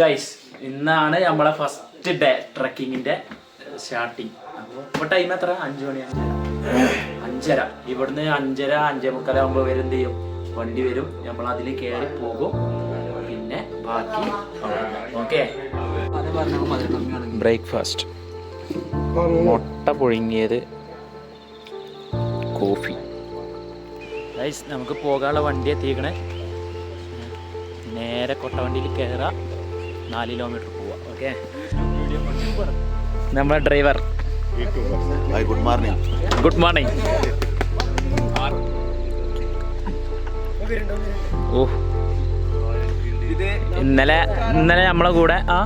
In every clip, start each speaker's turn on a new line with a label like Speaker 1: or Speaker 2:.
Speaker 1: Guys ഇന്നാണ് നമ്മളെ first day ട്രക്കിങ്ങിന്റെ starting അപ്പോൾ ഇപ്പോൾ ടൈം എത്ര? അഞ്ചു മണിയാണ് അഞ്ചര. ഇവിടുന്ന് അഞ്ചര അഞ്ചേ മുക്കാലാകുമ്പോൾ വരും എന്ത് ചെയ്യും? വണ്ടി വരും. നമ്മൾ അതിൽ കയറി പോകും. പിന്നെ ബാക്കി ഓക്കെ ബ്രേക്ക്ഫാസ്റ്റ് മുട്ട പുഴുങ്ങിയത് കോഫി. ഗൈസ് നമുക്ക് പോകാനുള്ള വണ്ടി എത്തിക്കണേ നേരെ കൊട്ടവണ്ടിയിൽ കയറാം നാല് കിലോമീറ്റർ പോവാം ഓക്കെ നമ്മുടെ driver
Speaker 2: good morning
Speaker 1: good morning ഓ. ഇന്നലെ ഇന്നലെ നമ്മളെ കൂടെ ആ?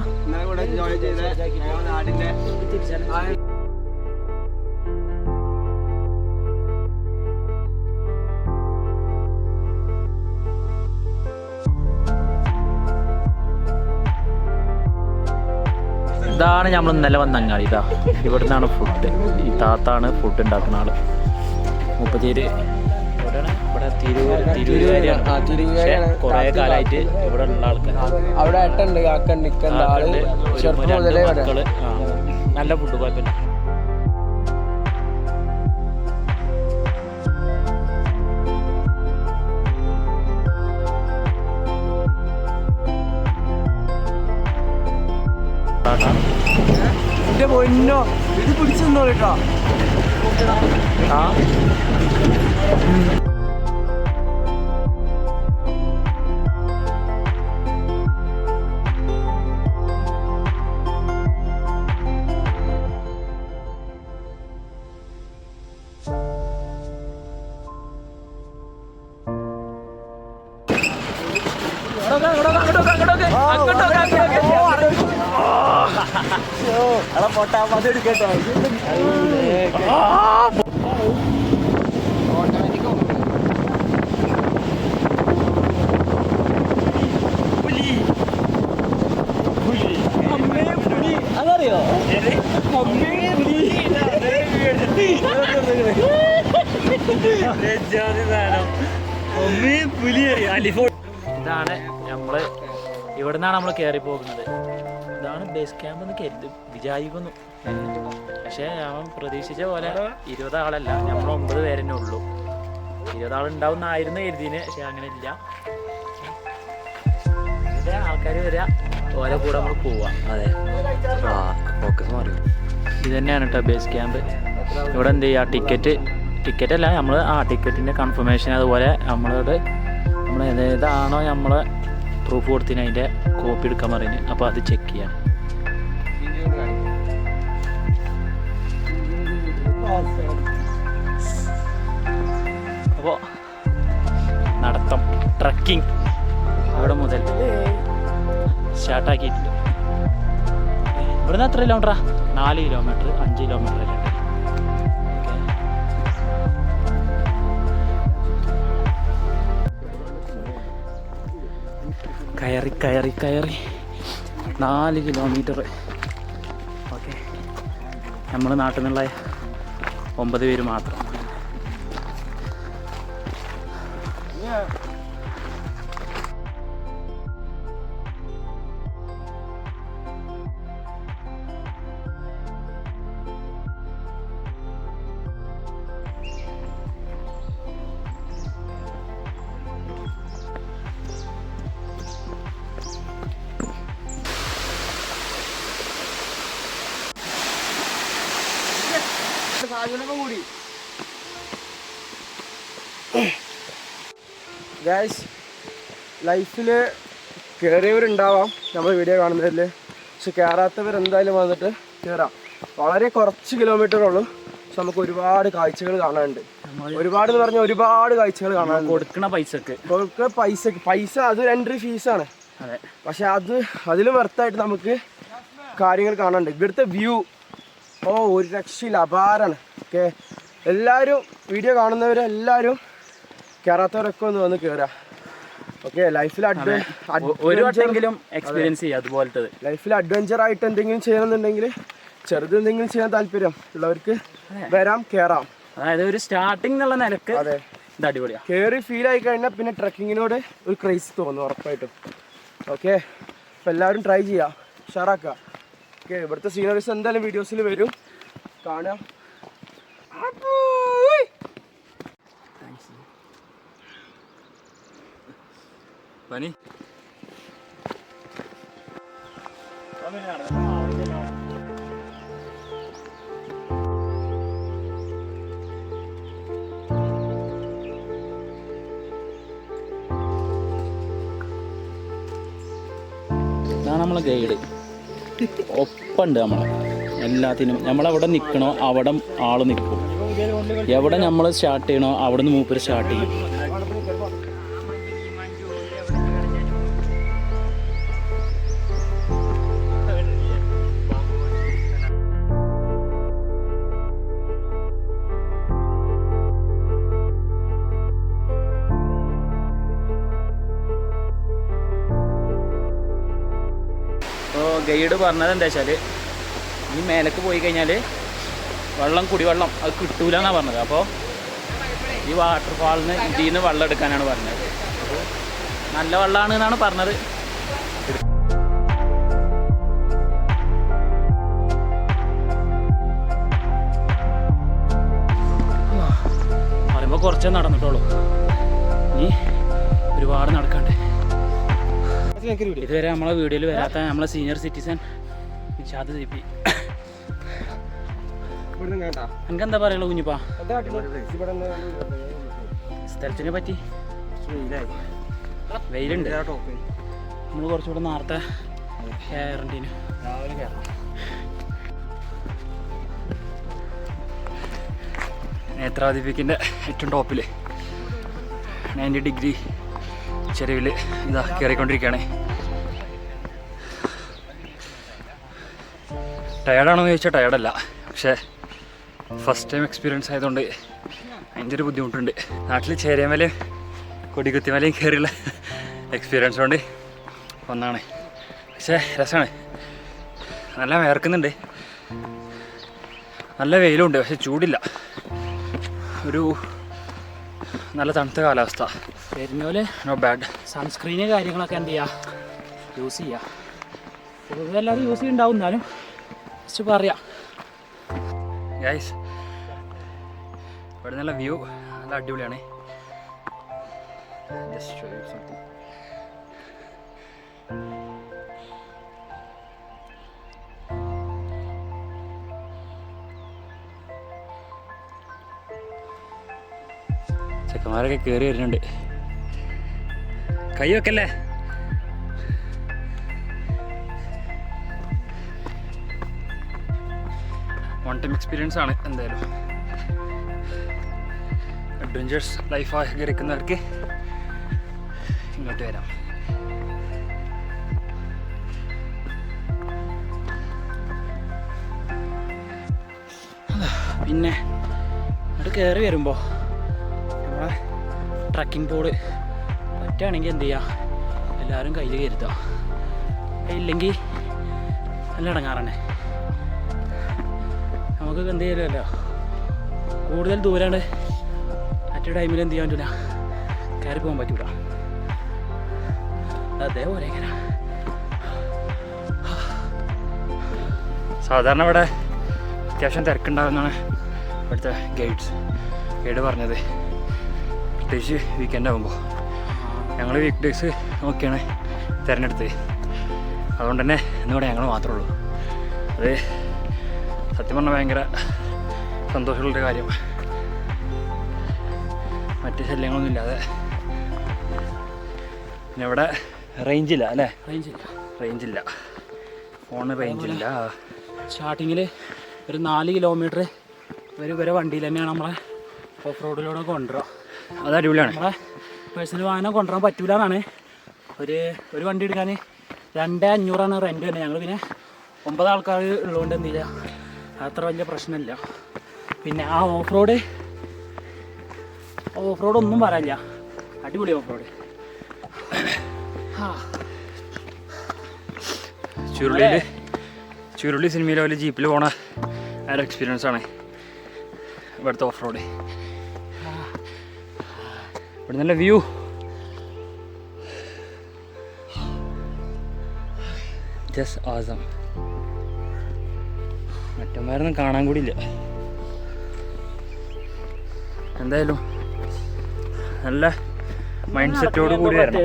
Speaker 1: ഇതാണ് നമ്മൾ ഇന്നലെ വന്ന അങ്ങാടി ഇതാ ഇവിടുന്നാണ് ഫുഡ് ഈ താത്താണ് ഫുഡ് ഉണ്ടാക്കുന്ന ആൾ. മുപ്പത്തിയേര് ഇവിടെ തിരൂര് തിരൂരുകാരിയാണ്. കുറേ കാലമായിട്ട് ഇവിടെ ഉള്ള ആൾക്കാർ
Speaker 3: അവിടെ ഏട്ടുണ്ട് കാക്കണ്ട് നിക്കണ്ട ആൾ ചെറുപ്പം മുതലേ ഇവിടെ
Speaker 1: മക്കൾ. ആ, നല്ല ഫുഡ് കുഴപ്പമില്ല.
Speaker 3: പൊന്നോ ഇത് പിടിച്ചെന്നോ കേട്ടോ.
Speaker 1: ആ?
Speaker 3: അതറിയോ
Speaker 1: ഇതാണ് നമ്മൾ ഇവിടെ നിന്നാണ് നമ്മൾ പോകുന്നത് ഇതാണ് ബേസ് ക്യാമ്പ് എന്ന് കരുതും. വിചാരിക്കുന്നു. പക്ഷേ ഞാൻ പ്രതീക്ഷിച്ച പോലെ ഇരുപത് ആളല്ല നമ്മൾ ഒമ്പത് പേരെന്നെ ഉള്ളൂ. ഇരുപത് ആളുണ്ടാവും എന്നായിരുന്നു കരുതിന്. പക്ഷെ അങ്ങനെ ഇല്ല ആൾക്കാർ വരിക ഓരോ കൂടെ നമ്മൾ പോവാ.
Speaker 2: അതെ. ആ ഫോക്കസ് മാറി
Speaker 1: ഇത് തന്നെയാണ് കേട്ടോ ബേസ് ക്യാമ്പ് ഇവിടെ എന്ത് ചെയ്യുക ടിക്കറ്റ് ടിക്കറ്റ് അല്ല നമ്മൾ ആ ടിക്കറ്റിന്റെ കൺഫർമേഷൻ അതുപോലെ നമ്മളോട് നമ്മൾ ഏതാണോ നമ്മൾ പ്രൂഫ് കൊടുത്തിന് അതിന്റെ കോപ്പി എടുക്കാൻ പറയുന്നത്. അപ്പോൾ അത് ചെക്ക് ചെയ്യാം അപ്പോൾ നടത്തം ട്രക്കിംഗ് അവിടെ മുതൽ സ്റ്റാർട്ടാക്കിയിട്ടുണ്ട് ഇവിടുന്ന് എത്ര കിലോമീറ്ററാ നാല് കിലോമീറ്റർ അഞ്ച് കിലോമീറ്റർ അല്ലേ? കയറി കയറി കയറി. നാല് കിലോമീറ്റർ ഓക്കെ നമ്മൾ നാട്ടിൽ നിന്നുള്ള ഒമ്പത് പേര് മാത്രം.
Speaker 3: കൂടി. ഗായ്സ് ലൈഫിൽ കയറിയവരുണ്ടാവാം നമ്മൾ വീഡിയോ കാണുന്നതിൽ പക്ഷെ കയറാത്തവർ എന്തായാലും വന്നിട്ട് കയറാം വളരെ കുറച്ച് കിലോമീറ്റർ ഉള്ളൂ. പക്ഷെ നമുക്ക് ഒരുപാട് കാഴ്ചകൾ കാണാനുണ്ട്. ഒരുപാട് എന്ന് പറഞ്ഞാൽ ഒരുപാട് കാഴ്ചകൾ കാണാൻ
Speaker 1: കൊടുക്കണ പൈസക്ക്.
Speaker 3: കൊടുക്കുന്ന പൈസക്ക്. പൈസ അത് എൻട്രി ഫീസാണ് പക്ഷെ അത് അതിലും വെർത്തായിട്ട് നമുക്ക് കാര്യങ്ങൾ കാണാനുണ്ട്. ഇവിടുത്തെ വ്യൂ ഓ ഒരു രക്ഷയില്ല. അപാരാണ്. ഓക്കെ. എല്ലാവരും വീഡിയോ കാണുന്നവരെല്ലാവരും കയറാത്തവരൊക്കെ ഒന്ന് വന്ന് കയറുക ഓക്കെ ലൈഫിൽ
Speaker 1: ഒരു എക്സ്പീരിയൻസ് ചെയ്യുക അതുപോലത്തെ
Speaker 3: ലൈഫിൽ അഡ്വഞ്ചർ ആയിട്ട് എന്തെങ്കിലും ചെയ്യണമെന്നുണ്ടെങ്കിൽ ചെറുത് എന്തെങ്കിലും ചെയ്യാൻ താല്പര്യം ഉള്ളവർക്ക് വരാം കയറാം
Speaker 1: അതായത് ഒരു സ്റ്റാർട്ടിംഗ് എന്നുള്ള നിലയ്ക്ക്
Speaker 3: അതെ.
Speaker 1: ഇത് അടിപൊളിയാ.
Speaker 3: കയറി ഫീൽ ആയി കഴിഞ്ഞാൽ പിന്നെ ട്രക്കിങ്ങിനോട് ഒരു ക്രൈസ് തോന്നും ഉറപ്പായിട്ടും. ഓക്കെ. അപ്പോൾ എല്ലാവരും ട്രൈ ചെയ്യുക ഉഷാറാക്കുക. ഓക്കെ ഇവിടുത്തെ സീനറീസ് എന്തായാലും വീഡിയോസിൽ വരും. കാണാം.
Speaker 1: പനി ഇതാണ് നമ്മളെ ഗൈഡ് ഒപ്പുണ്ട് നമ്മളെ. എല്ലാത്തിനും. നമ്മളെവിടെ നിൽക്കണോ അവിടെ ആൾ നിൽക്കും. എവിടെ നമ്മൾ സ്റ്റാർട്ട് ചെയ്യണോ അവിടെ നിന്ന് മൂപ്പർ സ്റ്റാർട്ട് ചെയ്യും. ഗൈഡ് പറഞ്ഞത് എന്താ വെച്ചാൽ ഈ മേലക്ക് പോയി കഴിഞ്ഞാൽ വെള്ളം കുടിവെള്ളം അത് കിട്ടൂല എന്നാണ് പറഞ്ഞത്. അപ്പോൾ ഈ വാട്ടർഫാളിന് ഇതിൽ നിന്ന് വെള്ളം എടുക്കാനാണ് പറഞ്ഞത്. നല്ല വെള്ളമാണ് എന്നാണ് പറഞ്ഞത്. പറയുമ്പോൾ കുറച്ചേ നടന്നിട്ടുള്ളൂ. ഇനി ഒരുപാട് നടക്കണ്ടേ. ഇതുവരെ നമ്മളെ വീഡിയോയിൽ വരാത്ത നമ്മളെ senior citizen Nishad C P
Speaker 3: ഇവിടുന്ന് കേട്ടാ
Speaker 1: എനിക്ക് എന്താ പറയുള്ളൂ കുഞ്ഞിപ്പാ സ്ഥലത്തിനെ പറ്റി? വെയിലുണ്ട്. നമ്മൾ കുറച്ചുകൂടെ നേരത്തെ കയറണ്ടീന്.
Speaker 3: രാവിലെ കയറണം.
Speaker 1: ഏറ്റവും ടോപ്പിൽ നയന്റി ഡിഗ്രി ചെരുവിൽ ഇതാ കയറിക്കൊണ്ടിരിക്കുകയാണ് ടയർഡാണെന്ന് ചോദിച്ചാൽ ടയർഡല്ല. പക്ഷേ ഫസ്റ്റ് ടൈം എക്സ്പീരിയൻസ് ആയതുകൊണ്ട് അതിന്റെ ഒരു ബുദ്ധിമുട്ടുണ്ട്. നാട്ടിൽ ചേരിയമലയും കൊടികുത്തിമലയും കയറിയുള്ള എക്സ്പീരിയൻസ് കൊണ്ട് ഒന്നാണ് പക്ഷേ രസമാണ് നല്ല വേർക്കുന്നുണ്ട്. നല്ല വെയിലുണ്ട് പക്ഷെ ചൂടില്ല. ഒരു നല്ല തണുത്ത കാലാവസ്ഥ. വരുന്ന പോലെ നോ ബാഡ് സൺസ്ക്രീന് കാര്യങ്ങളൊക്കെ എന്ത് ചെയ്യുക യൂസ് ചെയ്യുക എല്ലാവരും യൂസ് ചെയ്യുന്നുണ്ടാവും എന്നാലും ജസ്റ്റ് പറയാം. ഗൈസ് ഇവിടെ നല്ല വ്യൂ നല്ല അടിപൊളിയാണ്. ജസ്റ്റ് ഷോ സംതിങ് ചെക്കന്മാരൊക്കെ കയറി വരുന്നുണ്ട്. കൈ വെക്കല്ലേ? വൺ ടൈം എക്സ്പീരിയൻസ് ആണ് എന്തായാലും. അഡ്വഞ്ചേഴ്സ് ലൈഫ് ആഗ്രഹിക്കുന്നവർക്ക് ഇങ്ങോട്ട് വരാം. പിന്നെ അവിടെ കയറി വരുമ്പോൾ ട്രക്കിംഗ് ബോർഡ്. പറ്റുകയാണെങ്കിൽ എന്ത് ചെയ്യുക എല്ലാവരും കയ്യിൽ കരുതുക ഇല്ലെങ്കിൽ നല്ല ഇടങ്ങാറാണ്. നമുക്ക് എന്ത് ചെയ്യാമല്ലോ കൂടുതൽ ദൂരമാണ് മറ്റു ടൈമിൽ എന്ത് ചെയ്യാൻ പറ്റില്ല കയറി പോകാൻ പറ്റൂല. അതേപോലെ സാധാരണ ഇവിടെ അത്യാവശ്യം തിരക്കുണ്ടാകുന്നതാണ് ഇവിടുത്തെ ഗൈഡ്സ്. ഗൈഡ് പറഞ്ഞത്. പ്രത്യേകിച്ച് വീക്കെൻഡ് ആകുമ്പോൾ ഞങ്ങൾ വീക്ക് ഡേയ്സ് നോക്കിയാണ് തിരഞ്ഞെടുത്തത്. അതുകൊണ്ട് തന്നെ ഇന്നിവിടെ ഞങ്ങൾ മാത്രമേ ഉള്ളൂ. അത് സത്യം പറഞ്ഞാൽ ഭയങ്കര സന്തോഷമുള്ളൊരു കാര്യം. മറ്റ് ശല്യങ്ങളൊന്നും ഇല്ലാതെ. പിന്നെ ഇവിടെ റേഞ്ചില്ല അല്ലേ? റേഞ്ചില്ല റേഞ്ചില്ല ഫോണ് റേഞ്ചില്ല സ്റ്റാർട്ടിങ്ങിൽ ഒരു നാല് കിലോമീറ്റർ വരെ വരെ വണ്ടിയിൽ തന്നെയാണ് നമ്മളെ ഓഫ് റോഡിലൂടെ കൊണ്ടുവരിക. അത് അടിപൊളിയാണ് നമ്മളെ പേഴ്സണൽ വാഹനം കൊണ്ടുവരാൻ പറ്റൂല എന്നാണ് ഒരു ഒരു വണ്ടി എടുക്കാൻ രണ്ടേ അഞ്ഞൂറാണ് റെന്റ് തന്നെ ഞങ്ങൾ പിന്നെ ഒമ്പത് ആൾക്കാർ ഉള്ളതുകൊണ്ട് എന്തില്ല അത്ര വലിയ പ്രശ്നമില്ല. പിന്നെ ആ ഓഫ് റോഡ് ഓഫ് റോഡ് ഒന്നും പറയാനില്ല. അടിപൊളി ഓഫ് റോഡ് ചുരുളിയിൽ ചുരുളി സിനിമയിലെ പോലെ ജീപ്പിൽ പോണ ആ ഒരു എക്സ്പീരിയൻസ് ആണ് ഇവിടുത്തെ ഓഫ് റോഡ് ഇവിടെ നല്ല വ്യൂ.
Speaker 4: ജസ്റ്റ് ആസം മറ്റന്മാരൊന്നും കാണാൻ കൂടിയില്ല. എന്തായാലും നല്ല മൈൻഡ് സെറ്റോട് കൂടി വരണം.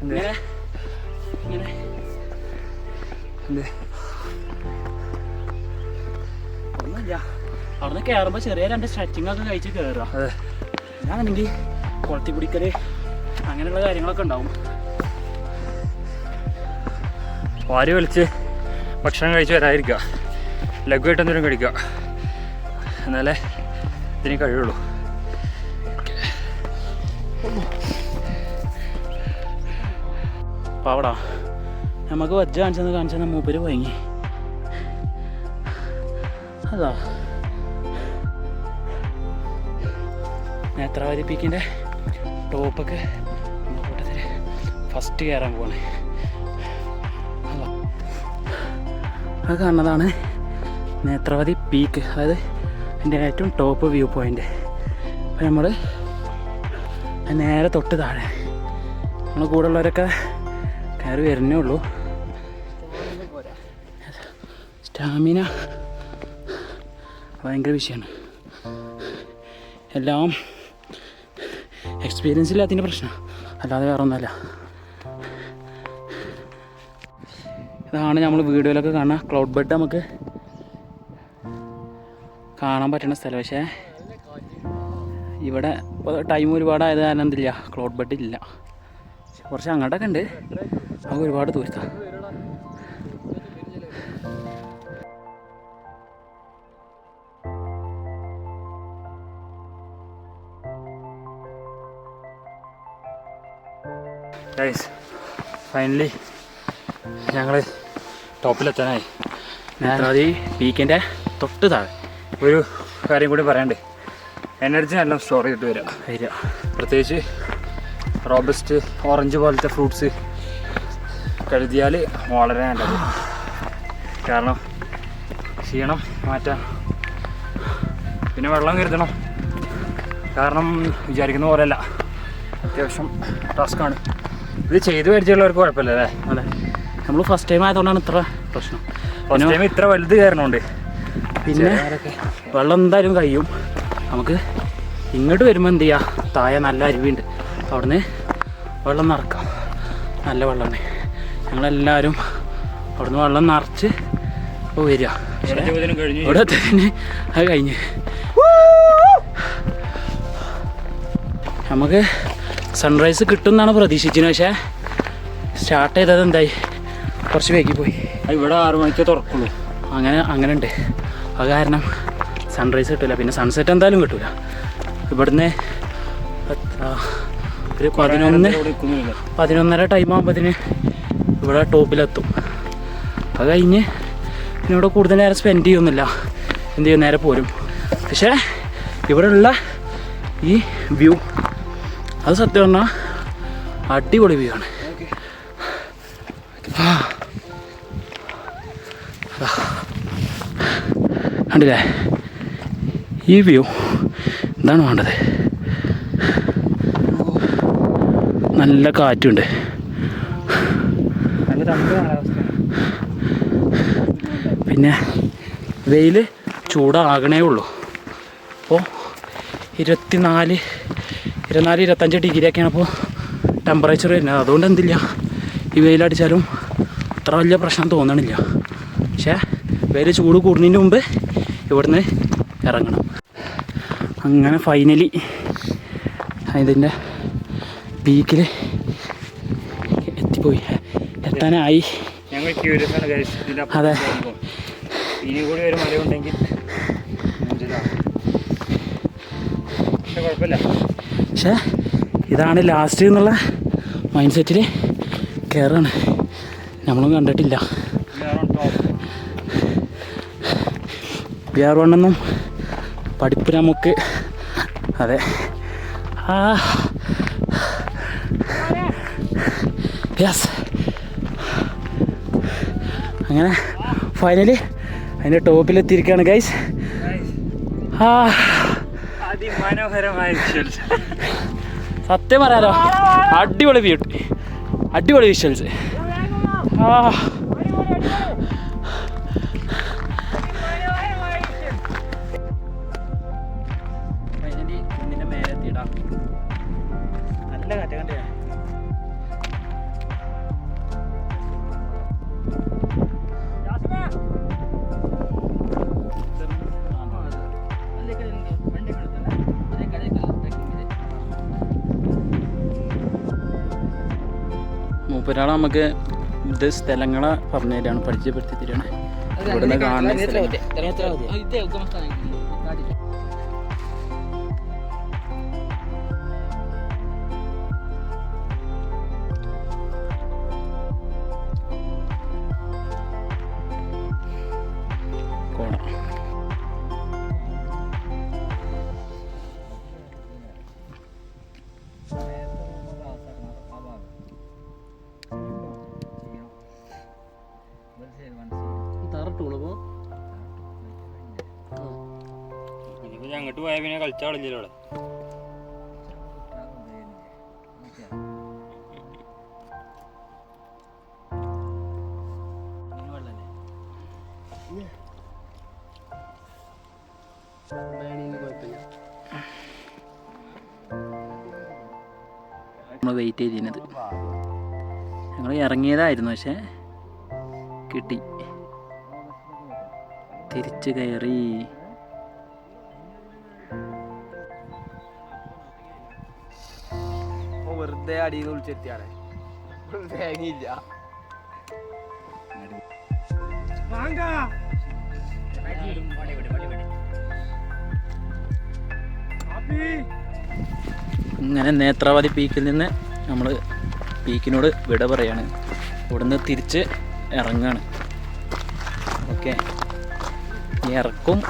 Speaker 4: നിന്ന് എന്ത്?
Speaker 1: ഒന്നുമില്ല. അവിടുന്ന് കയറുമ്പോ ചെറിയ രണ്ട് സ്ട്രെച്ചിങ് ഒക്കെ കഴിച്ച് കയറുക
Speaker 4: അതെ.
Speaker 1: ഞാനാണെങ്കിൽ കുളത്തി പിടിക്കൽ അങ്ങനെയുള്ള കാര്യങ്ങളൊക്കെ ഉണ്ടാവും.
Speaker 4: വാരി വലിച്ച് ഭക്ഷണം കഴിച്ച് വരാതിരിക്കുക. ലഘുവായിട്ട് എന്തെങ്കിലും കഴിക്കുക. എന്നാലേ ഇതിന് കഴിയുള്ളൂ.
Speaker 1: പാവടാ നമുക്ക് വജ്ജ കാണിച്ചെന്ന് കാണിച്ചെന്ന് മൂപ്പര് വാങ്ങി അതാ. നേത്രാവതി പീക്കിന്റെ ടോപ്പൊക്കെ ഫസ്റ്റ് കയറാൻ പോകണേ അതാ. കാണുന്നതാണ് നേത്രാവതി പീക്ക് അതായത് എന്റെ ഏറ്റവും ടോപ്പ് വ്യൂ പോയിന്റ് അപ്പം നമ്മൾ നേരെ തൊട്ട് താഴെ. നമ്മൾ കൂടെ ഉള്ളവരൊക്കെ കയറി വരുന്നേ ഉള്ളൂ. സ്റ്റാമിന ഭയങ്കര വിഷയമാണ്. എല്ലാം എക്സ്പീരിയൻസ് ഇല്ലാത്തതിന്റെ പ്രശ്നം. അല്ലാതെ വേറെ ഒന്നുമല്ല. ഇതാണ് നമ്മൾ വീഡിയോയിലൊക്കെ കാണുക ക്ലൗഡ് ബെഡ് നമുക്ക് കാണാൻ പറ്റുന്ന സ്ഥലം. പക്ഷേ ഇവിടെ ടൈം ഒരുപാടായത് കാരണം എന്തില്ല ക്ലൗഡ് ബെഡ് ഇല്ല. കുറച്ച് അങ്ങോട്ടൊക്കെ ഉണ്ട്. നമുക്ക് ഒരുപാട് ദൂരത്താണ്
Speaker 4: ഗൈസ് ഫൈനലി ഞങ്ങൾ ടോപ്പിലെത്താനായി.
Speaker 1: നേത്രാവതി പീക്കിന്റെ തൊട്ട് താഴെ.
Speaker 4: ഒരു കാര്യം കൂടി പറയാണ്ട് എനർജി എല്ലാം സ്റ്റോർ ചെയ്തിട്ട് വരിക
Speaker 1: വരിക
Speaker 4: പ്രത്യേകിച്ച് റോബസ്റ്റ് ഓറഞ്ച് പോലത്തെ ഫ്രൂട്ട്സ് കരുതിയാൽ വളരെ നല്ലത്. കാരണം ക്ഷീണം മാറ്റാം. പിന്നെ വെള്ളം കരുതണം. കാരണം വിചാരിക്കുന്ന പോലെയല്ല. അത്യാവശ്യം ടാസ്ക്കാണ് ഇത് ചെയ്ത് പരിചയമുള്ളവർക്ക് കുഴപ്പമില്ല അല്ലേ?
Speaker 1: അതെ. നമ്മൾ ഫസ്റ്റ് ടൈം ആയതുകൊണ്ടാണ് ഇത്ര പ്രശ്നം.
Speaker 4: ഫസ്റ്റ് ടൈം ഇത്ര വലുത് കയറണോണ്ട്.
Speaker 1: പിന്നെ വെള്ളം എന്തായാലും കഴിയും. നമുക്ക് ഇങ്ങോട്ട് വരുമ്പോൾ എന്ത് ചെയ്യുക താഴെ നല്ല അരുവിയുണ്ട് അവിടുന്ന് വെള്ളം നിറക്കാം. നല്ല വെള്ളമാണ്. ഞങ്ങളെല്ലാവരും അവിടുന്ന് വെള്ളം നിറച്ച് ഇപ്പോൾ വരിക ഇവിടെ തന്നെ. അത് കഴിഞ്ഞ്. നമുക്ക് സൺറൈസ് കിട്ടും എന്നാണ് പ്രതീക്ഷിച്ചത് പക്ഷേ സ്റ്റാർട്ട് ചെയ്തത് എന്തായി? കുറച്ച് വൈകി പോയി.
Speaker 4: ഇവിടെ ആറു മണിക്ക് തുറക്കുള്ളൂ.
Speaker 1: അങ്ങനെ അങ്ങനെ ഉണ്ട് അത് കാരണം സൺറൈസ് കിട്ടില്ല പിന്നെ സൺസെറ്റ് എന്തായാലും കിട്ടില്ല ഇവിടുന്ന് ഒരു പതിനൊന്ന് പതിനൊന്നര ടൈം ആകുമ്പോഴത്തേന് ഇവിടെ ടോപ്പിലെത്തും. അത് കഴിഞ്ഞ് പിന്നെ ഇവിടെ കൂടുതൽ നേരം സ്പെൻഡ് ചെയ്യൊന്നുമില്ല എന്ത് ചെയ്യും? നേരെ പോരും. പക്ഷേ ഇവിടെ ഉള്ള ഈ വ്യൂ അത് സത്യം പറഞ്ഞാൽ അടിപൊളി വ്യൂ ആണ്. കണ്ടില്ലേ? ഈ വ്യൂ ഇതാണ് വേണ്ടത്? നല്ല കാറ്റുണ്ട്. പിന്നെ വെയിൽ ചൂടാകണേ ഉള്ളൂ. അപ്പോൾ ഇരുപത്തിനാല് ഇരുപത്തിനാല് ഇരുപത്തഞ്ച് ഡിഗ്രിയൊക്കെയാണ് ഇപ്പോൾ ടെമ്പറേച്ചർ വരുന്നത്. അതുകൊണ്ട് എന്തില്ല? ഈ വെയിലടിച്ചാലും അത്ര വലിയ പ്രശ്നം തോന്നണില്ല. പക്ഷേ വെയിൽ ചൂട് കൂടുന്നതിന് മുമ്പ് ഇവിടുന്ന് ഇറങ്ങണം. അങ്ങനെ ഫൈനലി ഇതിന്റെ പീക്കിൽ എത്തിപ്പോയി. എത്താനായി.
Speaker 4: ഞങ്ങൾ
Speaker 1: അതെ.
Speaker 4: ഇനി കൂടി ഒരു മഴ ഉണ്ടെങ്കിൽ കുഴപ്പമില്ല.
Speaker 1: പക്ഷേ ഇതാണ് ലാസ്റ്റ് എന്നുള്ള മൈൻഡ് സെറ്റിൽ കയറാണ് നമ്മളും കണ്ടിട്ടില്ല
Speaker 4: ഇതാണ്
Speaker 1: വണ്ണെന്നും പഠിപ്പ് നമുക്ക് അതെ. ആ. യെസ് അങ്ങനെ ഫൈനലി അതിന്റെ ടോപ്പിലെത്തിയിരിക്കുകയാണ് ഗൈസ് ആ.
Speaker 4: അതിമനോഹരമായ വിഷ്വൽസ്.
Speaker 1: സത്യം പറയാലോ. അടിപൊളി വ്യൂ അടിപൊളി വിഷ്വൽസ് ആ. മൂപ്പരാളെ നമുക്ക് ഇത് സ്ഥലങ്ങളെ പറഞ്ഞു തരാണ് പരിചയപ്പെടുത്തി തരാണ് ഇവിടുന്ന് കാണുന്ന സ്ഥലങ്ങൾ.
Speaker 4: അങ്ങോട്ട് പോയാൽ പിന്നെ കളിച്ചാൽ കളഞ്ഞില്ല അവിടെ.
Speaker 1: നമ്മൾ വെയിറ്റ് ചെയ്തിരുന്നത്. ഞങ്ങൾ ഇറങ്ങിയതായിരുന്നു പക്ഷേ കിട്ടി. തിരിച്ചു കയറി
Speaker 3: വെറുതെ അടിയിൽ നിന്ന് വിളിച്ചെത്തിയാണ് തേങ്ങയില്ല.
Speaker 1: ഇങ്ങനെ നേത്രാവതി പീക്കിൽ നിന്ന് നമ്മൾ പീക്കിനോട് വിട പറയാണ്. ഇവിടുന്ന് തിരിച്ച് ഇറങ്ങാണ്. ഓക്കെ. ഇറക്കും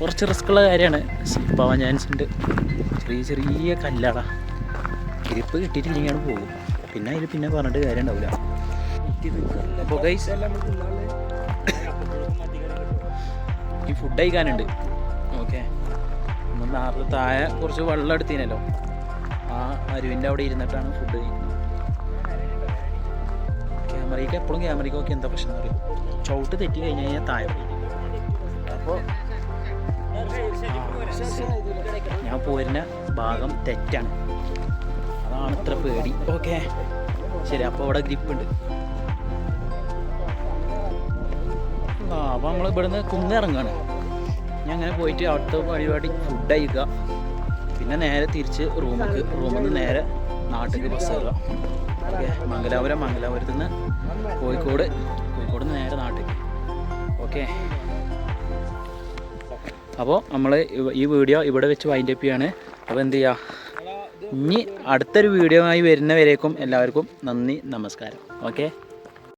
Speaker 1: കുറച്ച് റിസ്ക്കുള്ള കാര്യമാണ്. സ്ലിപ്പാവാൻ ചാൻസ് ഉണ്ട്. ചെറിയ ചെറിയ കല്ലാടാ. ഗ്രിപ്പ് കിട്ടിയിട്ടില്ലെങ്കിൽ ആണ് പോകും പിന്നെ അതിൽ പിന്നെ പറഞ്ഞിട്ട് കാര്യം ഉണ്ടാവില്ല ഈ ഫുഡ് കഴിക്കാനുണ്ട്. ഓക്കെ നമ്മൾ നേരത്തെ താഴെ കുറച്ച് വെള്ളം എടുത്തിനല്ലോ. ആ അരുവിന്റെ അവിടെ ഇരുന്നിട്ടാണ് ഫുഡ് കഴിക്കുന്നത്. ക്യാമറയ്ക്ക് എപ്പോഴും ക്യാമറയ്ക്ക് ഒക്കെ എന്താ പ്രശ്നം അറിയാം? ചവിട്ട് തെറ്റി കഴിഞ്ഞ് കഴിഞ്ഞാൽ താഴെ പോയി. അപ്പോൾ ഞാൻ പോരുന്ന ഭാഗം തെറ്റാണ്. അതാണ് ഇത്ര പേടി. ഓക്കെ. ശരി അപ്പോൾ അവിടെ ഗ്രിപ്പ് ഉണ്ട്. ആ അപ്പോൾ നമ്മൾ ഇവിടുന്ന് കുന്നിറങ്ങാണ്. ഞാൻ അങ്ങനെ പോയിട്ട് അവിടുത്തെ പരിപാടി ഫുഡ് അയക്കുക പിന്നെ നേരെ തിരിച്ച് റൂമിലേക്ക് റൂമിൽ നിന്ന് നേരെ നാട്ടിലേക്ക് ബസ് കയറുക ഓക്കെ മംഗലാപുരം മംഗലാപുരത്ത് നിന്ന് കോഴിക്കോട് കോഴിക്കോട് നിന്ന് നേരെ നാട്ടിലേക്ക്. ഓക്കെ. അപ്പോൾ നമ്മൾ ഈ വീഡിയോ ഇവിടെ വെച്ച് വൈൻഡപ്പ് ചെയ്യാണ്. അപ്പോൾ എന്ത് ചെയ്യുക ഇനി അടുത്തൊരു വീഡിയോ ആയി വരുന്നവരേക്കും എല്ലാവർക്കും നന്ദി നമസ്കാരം. ഓക്കെ?